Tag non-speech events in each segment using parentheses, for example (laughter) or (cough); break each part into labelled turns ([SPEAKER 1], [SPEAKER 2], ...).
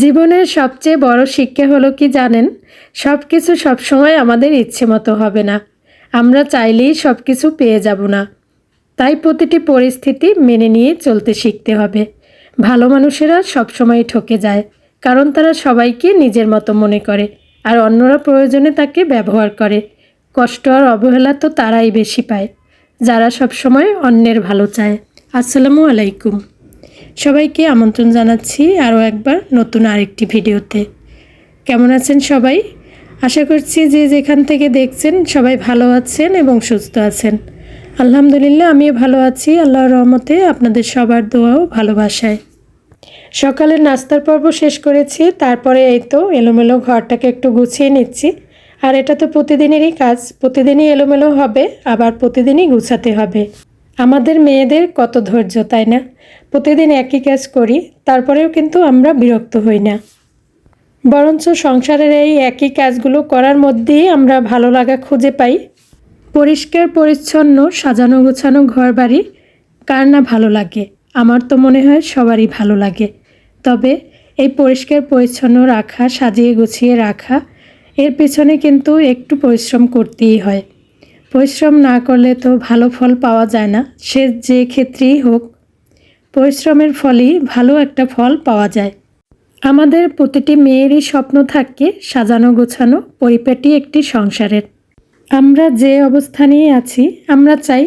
[SPEAKER 1] জীবনের সবচেয়ে বড় শিক্ষা হলো কি জানেন? সব কিছু সবসময় আমাদের ইচ্ছে মতো হবে না। আমরা চাইলেই সব কিছু পেয়ে যাব না। তাই প্রতিটি পরিস্থিতি মেনে নিয়ে চলতে শিখতে হবে। ভালো মানুষেরা সবসময় ঠকে যায়, কারণ তারা সবাইকে নিজের মতো মনে করে, আর অন্যরা প্রয়োজনে তাকে ব্যবহার করে। কষ্ট আর অবহেলা তো তারাই বেশি পায়, যারা সবসময় অন্যের ভালো চায়। আসসালামু আলাইকুম। সবাইকে আমন্ত্রণ জানাচ্ছি আরও একবার নতুন আরেকটি ভিডিওতে। কেমন আছেন সবাই? আশা করছি যে যেখান থেকে দেখছেন সবাই ভালো আছেন এবং সুস্থ আছেন। আলহামদুলিল্লাহ, আমিও ভালো আছি, আল্লাহর রহমতে আপনাদের সবার দোয়াও ভালোবাসায়। সকালের নাস্তার পর্ব শেষ করেছি, তারপরে এই তো এলোমেলো ঘরটাকে একটু গুছিয়ে নিচ্ছি। আর এটা তো প্রতিদিনেরই কাজ, প্রতিদিনই এলোমেলো হবে, আবার প্রতিদিনই গুছাতে হবে। আমাদের মেয়েদের কত ধৈর্য, তাই না? প্রতিদিন একই কাজ করি, তারপরেও কিন্তু আমরা বিরক্ত হই না। বরঞ্চ সংসারের এই একই কাজগুলো করার মধ্যেই আমরা ভালো লাগা খুঁজে পাই। পরিষ্কার, পরিচ্ছন্ন, সাজানো, গোছানো ঘর বাড়ি কার না ভালো লাগে? আমার তো মনে হয় সবারই ভালো লাগে। তবে এই পরিষ্কার, পরিচ্ছন্ন রাখা, সাজিয়ে গুছিয়ে রাখা, এর পেছনে কিন্তু একটু পরিশ্রম করতেই হয়। পরিশ্রম না করলে তো ভালো ফল পাওয়া যায় না। সে যে ক্ষেত্রেই হোক, পরিশ্রমের ফলেই ভালো একটা ফল পাওয়া যায়। আমাদের প্রতিটি মেয়েরই স্বপ্ন থাকে সাজানো গোছানো, পরিপাটি একটি সংসারের। আমরা যে অবস্থানেই আছি, আমরা চাই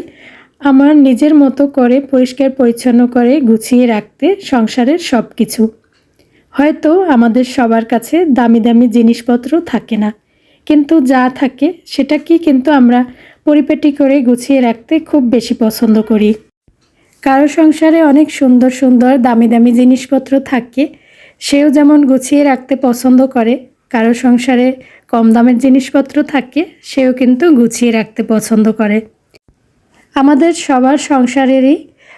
[SPEAKER 1] আমার নিজের মতো করে পরিষ্কার পরিচ্ছন্ন করে গুছিয়ে রাখতে সংসারের সব কিছু হয়তো আমাদের সবার কাছে দামি দামি জিনিসপত্র থাকে না। কিন্তু যা থাকে সেটা কি কিন্তু আমরা পরিপাটি করে গুছিয়ে রাখতে খুব বেশি পছন্দ করি। কারও সংসারে অনেক সুন্দর সুন্দর দামি দামি জিনিসপত্র থাকে, সেও যেমন গুছিয়ে রাখতে পছন্দ করে, কারও সংসারে কম দামের জিনিসপত্র থাকে, সেও কিন্তু গুছিয়ে রাখতে পছন্দ করে। আমাদের সবার সংসারেরই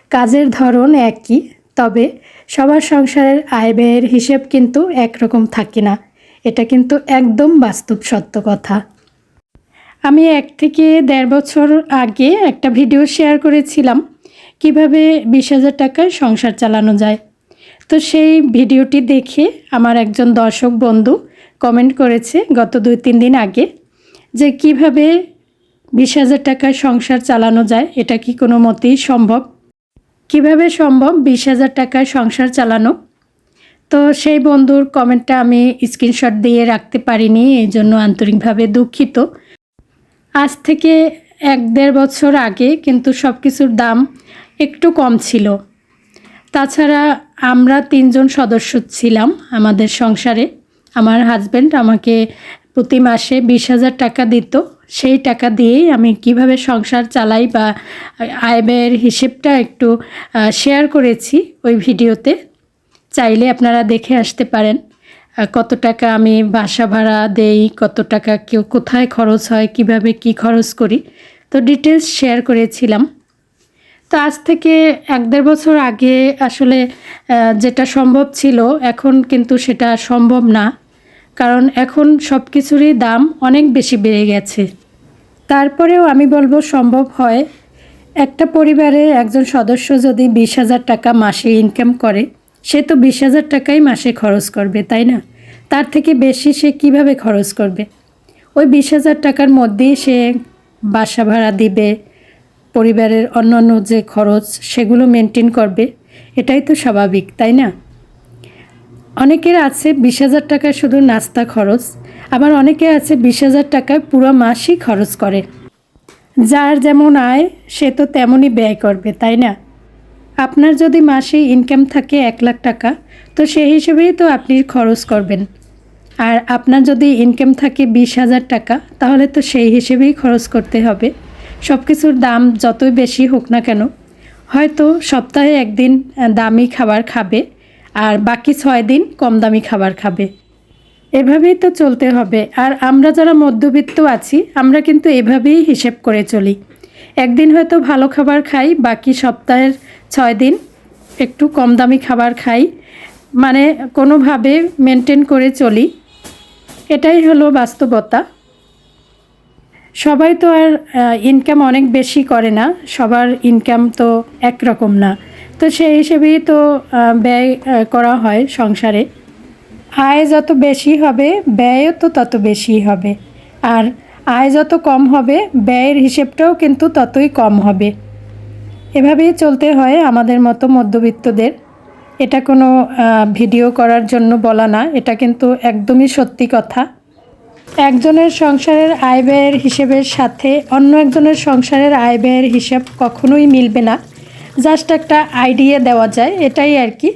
[SPEAKER 1] কাজের ধরন একই, তবে সবার সংসারের আয় ব্যয়ের হিসেব কিন্তু একরকম থাকে না। এটা কিন্তু একদম বাস্তব সত্য কথা। আমি এক থেকে দেড় বছর আগে একটা ভিডিও শেয়ার করেছিলাম, কীভাবে বিশ হাজার টাকায় সংসার চালানো যায়। তো সেই ভিডিওটি দেখে আমার একজন দর্শক বন্ধু কমেন্ট করেছে গত দুই, তিন দিন আগে যে কীভাবে বিশ হাজার টাকায় সংসার চালানো যায়, এটা কি কোনো মতেই সম্ভব? কীভাবে সম্ভব বিশ হাজার টাকায় সংসার চালানো? তো সেই বন্ধুর কমেন্টটা আমি স্ক্রিনশট দিয়ে রাখতে পারিনি, এই জন্য আন্তরিকভাবে দুঃখিত। আজ থেকে এক দেড় বছর আগে কিন্তু সব কিছুর দাম একটু কম ছিল। তাছাড়া আমরা তিনজন সদস্য ছিলাম আমাদের সংসারে। আমার হাজব্যান্ড আমাকে প্রতি মাসে বিশ হাজার টাকা দিত। সেই টাকা দিয়েই আমি কীভাবে সংসার চালাই বা আয় ব্যয়ের হিসেবটা একটু শেয়ার করেছি ওই ভিডিওতে চাইলে আপনারা দেখে আসতে পারেন কত টাকা আমি বাসা ভাড়া দেই, কত টাকা কেউ কোথায় খরচ হয়, কীভাবে কি খরচ করি। তো ডিটেলস শেয়ার করেছিলাম। তো আজ থেকে এক দেড় বছর আগে আসলে যেটা সম্ভব ছিল, এখন কিন্তু সেটা সম্ভব না। কারণ এখন সব কিছুরই দাম অনেক বেশি বেড়ে গেছে। তারপরেও আমি বলব সম্ভব হয়, একটা পরিবারে একজন সদস্য যদি বিশ হাজার টাকা মাসে ইনকাম করে সে তো বিশ হাজার টাকাই মাসে খরচ করবে, তাই না? তার থেকে বেশি সে কীভাবে খরচ করবে? ওই বিশ হাজার টাকার মধ্যেই সে বাসা ভাড়া দিবে, পরিবারের অন্যান্য যে খরচ সেগুলো মেনটেন করবে, এটাই তো স্বাভাবিক, তাই না? অনেকের আছে বিশ হাজার টাকায় শুধু নাস্তা খরচ, আবার অনেকে আছে বিশ হাজার টাকায় পুরো মাসই খরচ করে। যার যেমন আয়, সে তো তেমনই ব্যয় করবে, তাই না? আপনার যদি মাসে ইনকাম থাকে এক লাখ টাকা, তো সেই হিসেবেই তো আপনি খরচ করবেন। আর আপনার যদি ইনকাম থাকে বিশ হাজার টাকা, তাহলে তো সেই হিসেবেই খরচ করতে হবে। সব কিছুর দাম যতই বেশি হোক না কেন, হয়তো সপ্তাহে একদিন দামি খাবার খাবে, আর বাকি ছয় দিন কম দামি খাবার খাবে। এভাবেই তো চলতে হবে। আর আমরা যারা মধ্যবিত্ত আছি, আমরা কিন্তু এভাবেই হিসেব করে চলি। একদিন হয়তো ভালো খাবার খাই, বাকি সপ্তাহের ছয় দিন একটু কম দামি খাবার খাই। মানে কোনোভাবে মেনটেন করে চলি। এটাই হলো বাস্তবতা। সবাই তো আর ইনকাম অনেক বেশি করে না, সবার ইনকাম তো একরকম না। তো সেই হিসেবেই তো ব্যয় করা হয় সংসারে। আয় যত বেশি হবে, ব্যয়ও তো তত বেশি হবে। আর আয় যত কম হবে, ব্যয়ের হিসেবটাও কিন্তু ততই কম হবে। এভাবেই চলতে হয় আমাদের মতো মধ্যবিত্তদের। এটা কোনো ভিডিও করার জন্য বলা না, এটা কিন্তু একদমই সত্যি কথা। একজনের সংসারের আয় ব্যয়ের হিসেবের সাথে অন্য একজনের সংসারের আয় ব্যয়ের হিসাব কখনোই মিলবে না। জাস্ট একটা আইডিয়া দেওয়া যায়, এটাই আর কি।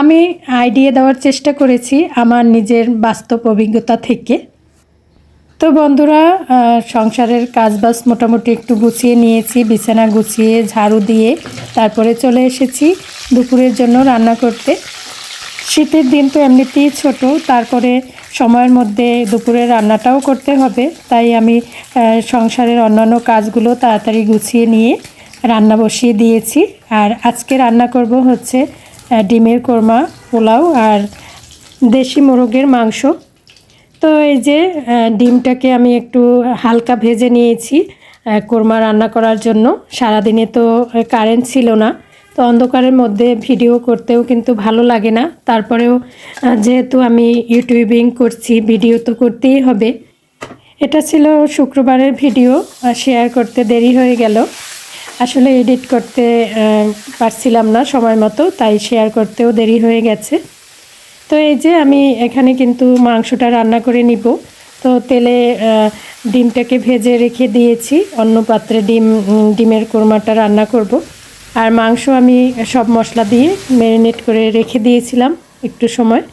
[SPEAKER 1] আমি আইডিয়া দেওয়ার চেষ্টা করেছি আমার নিজের বাস্তব অভিজ্ঞতা থেকে। তো বন্ধুরা সংসারের কাজবাজ মোটামুটি একটু গুছিয়ে নিয়েছি, বিছানা গুছিয়ে, ঝাড়ু দিয়ে। তারপরে চলে এসেছি দুপুরের জন্য রান্না করতে। শীতের দিন তো এমনিতেই ছোট, তারপরে সময়ের মধ্যে দুপুরে রান্নাটাও করতে হবে। তাই আমি সংসারের অন্যান্য কাজগুলো তাড়াতাড়ি গুছিয়ে নিয়ে রান্না বসিয়ে দিয়েছি। আর আজকে রান্না করব হচ্ছে ডিমের কোরমা, পোলাও আর দেশি মোরগের মাংস। তো এই যে ডিমটাকে আমি একটু হালকা ভেজে নিয়েছি কোরমা রান্না করার জন্য। সারাদিনে তো কারেন্ট ছিল না। তো অন্ধকারের মধ্যে ভিডিও করতেও কিন্তু ভালো লাগে না। তারপরেও যেহেতু আমি ইউটিউবিং করছি ভিডিও তো করতেই হবে। এটা ছিল শুক্রবারের ভিডিও শেয়ার করতে দেরি হয়ে গেল। আসলে এডিট করতে পারছিলাম না সময় মতো, তাই শেয়ার করতেও দেরি হয়ে গেছে। তো এই যে আমি এখানে কিন্তু মাংসটা রান্না করে নিব। তো তেলে ডিমটাকে ভেজে রেখে দিয়েছি। অন্য পাত্রে ডিম ডিমের কোরমাটা রান্না করব। আর মাংস আমি সব মশলা দিয়ে ম্যারিনেট করে রেখে দিয়েছিলাম একটু সময়।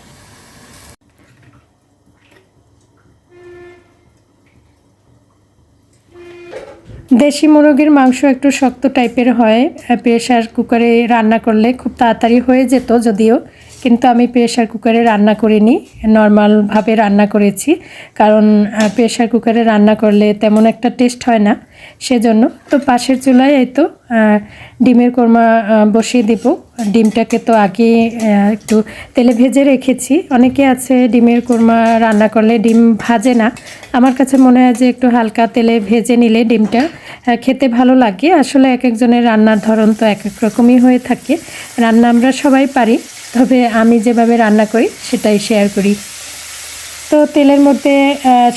[SPEAKER 1] দেশি মুরগির মাংস একটু শক্ত টাইপের হয়। প্রেশার কুকারে রান্না করলে খুব তাড়াতাড়ি হয়ে যেত যদিও। কিন্তু আমি প্রেশার কুকারে রান্না করিনি। নর্মালভাবে রান্না করেছি। কারণ প্রেশার কুকারে রান্না করলে তেমন একটা টেস্ট হয় না। সেজন্য তো পাশের চুলায় এই তো ডিমের কোরমা বসিয়ে দেব। ডিমটাকে তো আগে একটু তেলে ভেজে রেখেছি। অনেকে আছে ডিমের কোরমা রান্না করলে ডিম ভাজে না। আমার কাছে মনে হয় যে একটু হালকা তেলে ভেজে নিলে ডিমটা খেতে ভালো লাগে। আসলে এক একজনের রান্নার ধরন তো এক এক রকমই হয়ে থাকে। রান্না আমরা সবাই পারি। তবে আমি যেভাবে রান্না করি, সেটাই শেয়ার করি। তো তেলের মধ্যে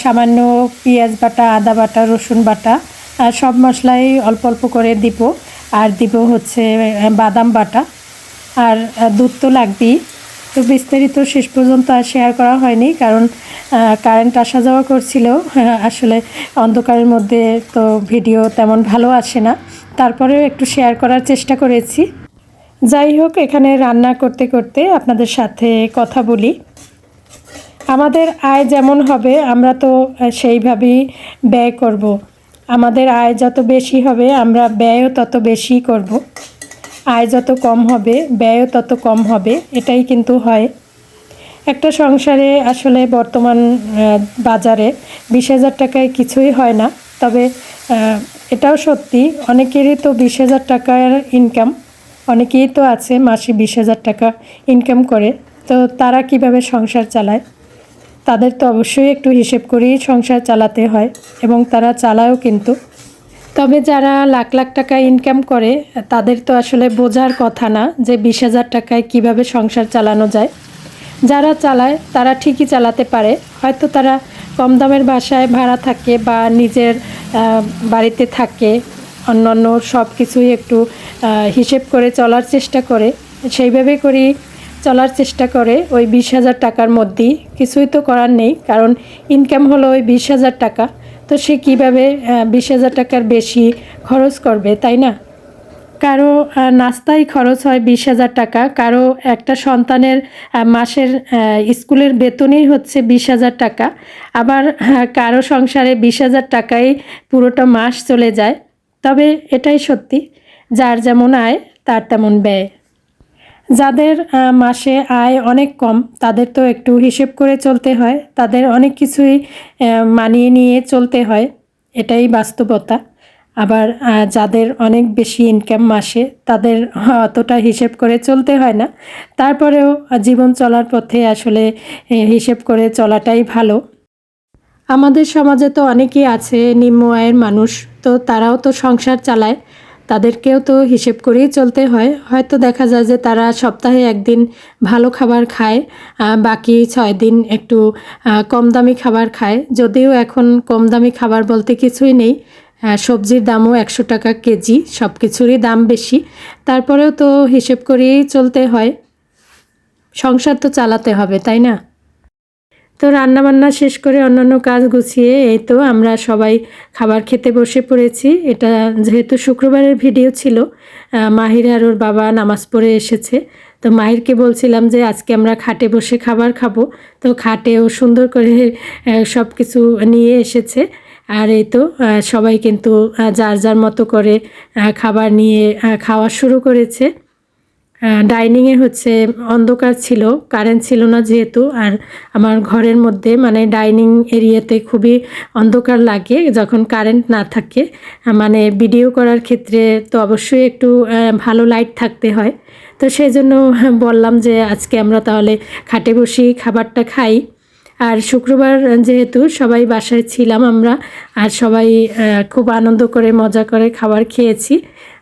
[SPEAKER 1] সামান্য পেঁয়াজ বাটা, আদা বাটা, রসুন বাটা সব মশলাই অল্প অল্প করে দিব। আর দিব হচ্ছে বাদাম বাটা। আর দুধ তো লাগবেই। তো বিস্তারিত শেষ পর্যন্ত আর শেয়ার করা হয়নি, কারণ কারেন্ট আসা যাওয়া করছিল। (laughs) আসলে অন্ধকারের মধ্যে তো ভিডিও তেমন ভালো আসে না। তারপরেও একটু শেয়ার করার চেষ্টা করেছি। যাই হোক, এখানে রান্না করতে করতে আপনাদের সাথে কথা বলি আমাদের আয় যেমন হবে, আমরা তো সেইভাবেই ব্যয় করব। আমাদের আয় যত বেশি হবে, আমরা ব্যয়ও তত বেশি করব। আয় যত কম হবে, ব্যয়ও তত কম হবে, এটাই কিন্তু হয় একটা সংসারে আসলে বর্তমান বাজারে বিশ হাজার টাকায় কিছুই হয় না তবে এটাও সত্যি, অনেকেরই তো বিশ হাজার টাকার ইনকাম অনেকেই তো আছে মাসে বিশ হাজার টাকা ইনকাম করে। তো তারা কীভাবে সংসার চালায়? তাদের তো অবশ্যই একটু হিসেব করেই সংসার চালাতে হয় এবং তারা চালায়ও কিন্তু। তবে যারা লাখ লাখ টাকা ইনকাম করে, তাদের তো আসলে বোঝার কথা না যে বিশ হাজার টাকায় কীভাবে সংসার চালানো যায়। যারা চালায়, তারা ঠিকই চালাতে পারে। হয়তো তারা কম দামের বাসায় ভাড়া থাকে বা নিজের বাড়িতে থাকে। অন্যান্য সব কিছুই একটু হিসেব করে চলার চেষ্টা করে। সেইভাবে করি চলার চেষ্টা করে। ওই বিশ হাজার টাকার মধ্যেই। কিছুই তো করার নেই, কারণ ইনকাম হলো ওই বিশ হাজার টাকা। তো সে কীভাবে বিশ হাজার টাকার বেশি খরচ করবে, তাই না? কারও নাস্তায় খরচ হয় বিশ হাজার টাকা। কারও একটা সন্তানের মাসের স্কুলের বেতনই হচ্ছে বিশ হাজার টাকা। আবার কারও সংসারে বিশ হাজার টাকায় পুরোটা মাস চলে যায়। তবে এটাই সত্যি, যার যেমন আয়, তার তেমন ব্যয়। যাদের মাসে আয় অনেক কম, তাদের তো একটু হিসেব করে চলতে হয়, তাদের অনেক কিছুই মানিয়ে নিয়ে চলতে হয়, এটাই বাস্তবতা। আবার যাদের অনেক বেশি ইনকাম মাসে, তাদের অতটা হিসেব করে চলতে হয় না। তারপরেও জীবন চলার পথে আসলে হিসেব করে চলাটাই ভালো। আমাদের সমাজে তো অনেকেই আছে, নিম্ন আয়ের মানুষ। তো তারাও তো সংসার চালায়। তাদেরকেও তো হিসেব করেই চলতে হয়। হয়তো দেখা যায় যে তারা সপ্তাহে একদিন ভালো খাবার খায় বাকি ছয় দিন একটু কম দামি খাবার খায়। যদিও এখন কম দামি খাবার বলতে কিছুই নেই। সবজির দামও একশো টাকা কেজি সব কিছুরই দাম বেশি। তারপরেও তো হিসেব করেই চলতে হয়। সংসার তো চালাতে হবে, তাই না? তো রান্না বান্না শেষ করে অন্যান্য কাজ গুছিয়ে এই তো আমরা সবাই খাবার খেতে বসে পড়েছি। এটা যেহেতু শুক্রবারের ভিডিও ছিল মাহির আর ওর বাবা নামাজ পড়ে এসেছে। তো মাহিরকে বলছিলাম যে আজকে আমরা খাটে বসে খাবার খাব। তো খাটেও সুন্দর করে সব কিছু নিয়ে এসেছে। আর এই তো সবাই কিন্তু যার যার মতো করে খাবার নিয়ে খাওয়া শুরু করেছে। ডাইনিংয়ে হচ্ছে অন্ধকার ছিল কারেন্ট ছিল না যেহেতু, আর আমার ঘরের মধ্যে মানে ডাইনিং এরিয়াতে খুবই অন্ধকার লাগে, যখন কারেন্ট না থাকে। মানে ভিডিও করার ক্ষেত্রে তো অবশ্যই একটু ভালো লাইট থাকতে হয়। তো সেই জন্য (laughs) বললাম যে আজকে আমরা তাহলে খাটে বসি, খাবারটা খাই। আর শুক্রবার যেহেতু সবাই বাসায় ছিলাম আমরা, আর সবাই খুব আনন্দ করে, মজা করে খাবার খেয়েছি।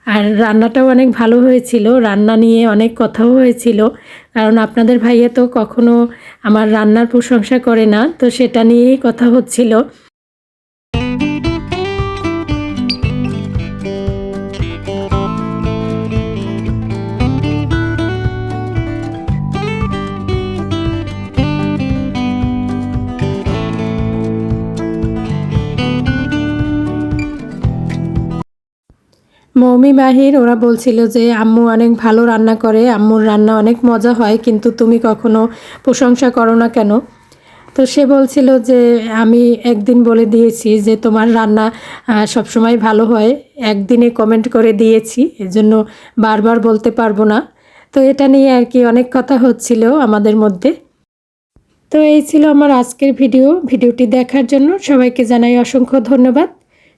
[SPEAKER 1] আর রান্নাটাও অনেক ভালো হয়েছিল। রান্না নিয়ে অনেক কথাও হয়েছিল। কারণ আপনাদের ভাইয়া তো কখনো আমার রান্নার প্রশংসা করে না, তো সেটা নিয়েই কথা হচ্ছিল। মৌমি বাহির ওরা বলছিল যে, আম্মু অনেক ভালো রান্না করে, আম্মুর রান্না অনেক মজা হয়, কিন্তু তুমি কখনো প্রশংসা করো না কেন? তো সে বলছিল যে, আমি একদিন বলে দিয়েছি যে, তোমার রান্না সবসময় ভালো হয়, একদিনে কমেন্ট করে দিয়েছি, এজন্য বারবার বলতে পারব না। তো এটা নিয়ে আর কি অনেক কথা হচ্ছিল আমাদের মধ্যে। তো এই ছিল আমার আজকের ভিডিও। ভিডিওটি দেখার জন্য সবাইকে জানাই অসংখ্য ধন্যবাদ।